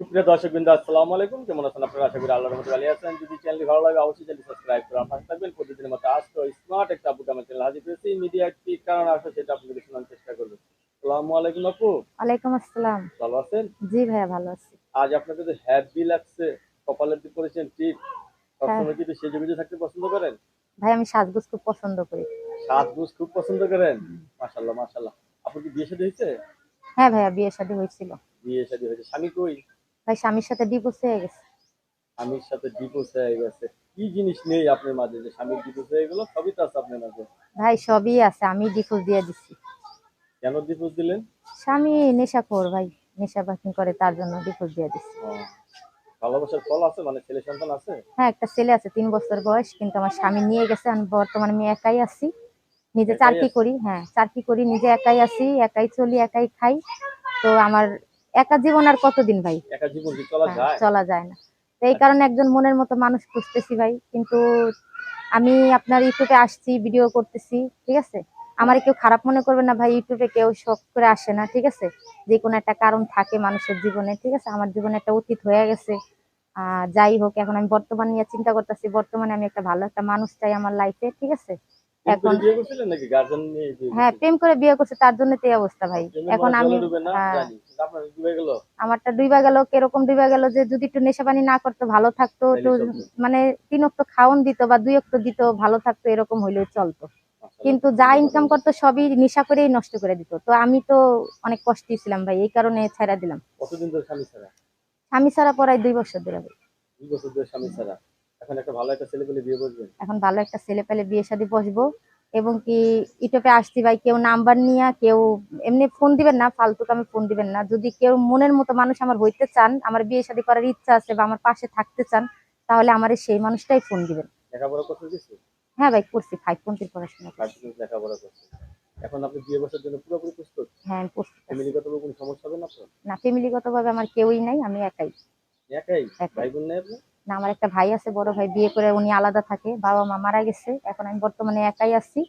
সুপ্রিয় দর্শক বিন্দু আসসালামু আলাইকুম। কেমন আছেন আপনারা? আশা করি আল্লাহর মতো ভালো আছেন। যদি চ্যানেলটি ভালো লাগে অবশ্যই চ্যানেলটি সাবস্ক্রাইব করে আমার থাকবেন। প্রতিদিনের মতো আজকে স্মার্ট একটা আপু আমার চ্যানেল হাজির করেছি মিডিয়া কি কারণ আসে সেটা আপনাদের শোনার চেষ্টা করব। আসসালামু আলাইকুম আপু। ওয়ালাইকুম আসসালাম। ভালো আছেন? জি ভাইয়া ভালো আছি। আজ আপনাকে যে হ্যাপি লাগছে। কপালের দিয়ে করেছেন টিপ। সবসময় কি সেজে গুজে থাকতে পছন্দ করেন? ভাই আমি সাজগোজ খুব পছন্দ করি। সাজগোজ খুব পছন্দ করেন? মাশাল্লাহ মাশাল্লাহ আপু কি বিয়ে শাদী হয়েছে? হ্যাঁ ভাইয়া বিয়ে শাদী হয়েছিল। বিয়ে শাদী হয়েছে। স্বামী কই? ভাই স্বামীর সাথে ডিভোর্স হয়ে গেছে। স্বামীর সাথে ডিভোর্স হয়ে গেছে। কি জিনিস নেই আপনার মাঝে যে স্বামীর ডিভোর্স হয়ে গেল? সবই তো আছে আপনার মাঝে। ভাই সবই আছে। আমি ডিভোর্স দিয়ে দিছি। কেন ডিভোর্স দিলেন? স্বামী নেশাখোর ভাই। নেশা বাকিং করে তার জন্য ডিভোর্স দিয়ে দিছি। ভালোবাসার ফল আছে? মানে ছেলে সন্তান আছে? হ্যাঁ একটা ছেলে আছে তিন বছর বয়স কিন্তু আমার স্বামী নিয়ে গেছে। আমি বর্তমানে আমি একাই আছি। নিজে চাকরি করি হ্যাঁ চাকরি করি নিজে একাই আছি একাই চলি একাই খাই। তো আমার একা জীবন আর কতদিন ভাই? একা জীবন চলা হ্যাঁ, যায়? না। তো এই কারণে একজন মনের মতো মানুষ খুঁজতেছি ভাই কিন্তু আমি আপনার ইউটিউবে আসছি ভিডিও করতেছি ঠিক আছে? আমার কেউ খারাপ মনে করবে না ভাই ইউটিউবে কেউ শখ করে আসে না ঠিক আছে? যে কোনো একটা কারণ থাকে মানুষের জীবনে ঠিক আছে? আমার জীবনে একটা অতীত হয়ে গেছে। আহ যাই হোক এখন আমি বর্তমান নিয়ে চিন্তা করতেছি। বর্তমানে আমি একটা ভালো একটা মানুষ চাই আমার লাইফে ঠিক আছে? এখন- হ্যাঁ প্রেম করে বিয়ে করছে তার জন্য তো এই অবস্থা ভাই। এখন আমি হ্যাঁ, আমারটা ডুইবা গেল কীরকম ডুইবা গেল যে যদি একটু নেশা পানি না করতো ভালো থাকতো মানে তিন অক্ত খাওন দিত বা দুই অক্ত দিত ভালো থাকতো এরকম হইলেও চলতো। কিন্তু যা ইনকাম করতো সবই নেশা করেই নষ্ট করে দিত। তো আমি তো অনেক কষ্টই ছিলাম ভাই এই কারণে ছেড়ে দিলাম। কতদিন ধরে স্বামী ছাড়া? স্বামী ছাড়া পড়ায় দুই বছর ধরে ভাই। দুই বছর ধরে স্বামী ছাড়া? এখন একটা ভালো একটা ছেলে পেলে বিয়ে করবেন এখন ভালো একটা ছেলে পেলে বিয়ে শাদী বসবো। এবং কি ইউটিউবে আসছি ভাই কেউ নাম্বার নিয়ে কেউ এমনি ফোন দিবেন না ফালতু আমি ফোন দিবেন না। যদি কেউ মনের মতো মানুষ আমার হইতে চান আমার বিয়ে শাদী করার ইচ্ছা আছে বা আমার পাশে থাকতে চান তাহলে আমার সেই মানুষটাই ফোন দিবেন। লেখাপড়া করতে দিচ্ছে হ্যাঁ ভাই করছি ফাইভ পন্থীর পড়াশোনা করছি। লেখাপড়া করছে। এখন আপনি বিয়ে বছর জন্য পুরোপুরি প্রস্তুত? হ্যাঁ আমি প্রস্তুত আছি। কোনো সমস্যা হবে না আমার কেউই নাই আমি একাই। একাই। ভাই বোন নেই না, আমার একটা ভাই আছে, বড় ভাই, বিয়ে করে উনি আলাদা থাকে বাবা মা মারা গেছে, এখন আমি বর্তমানে একাই আছি।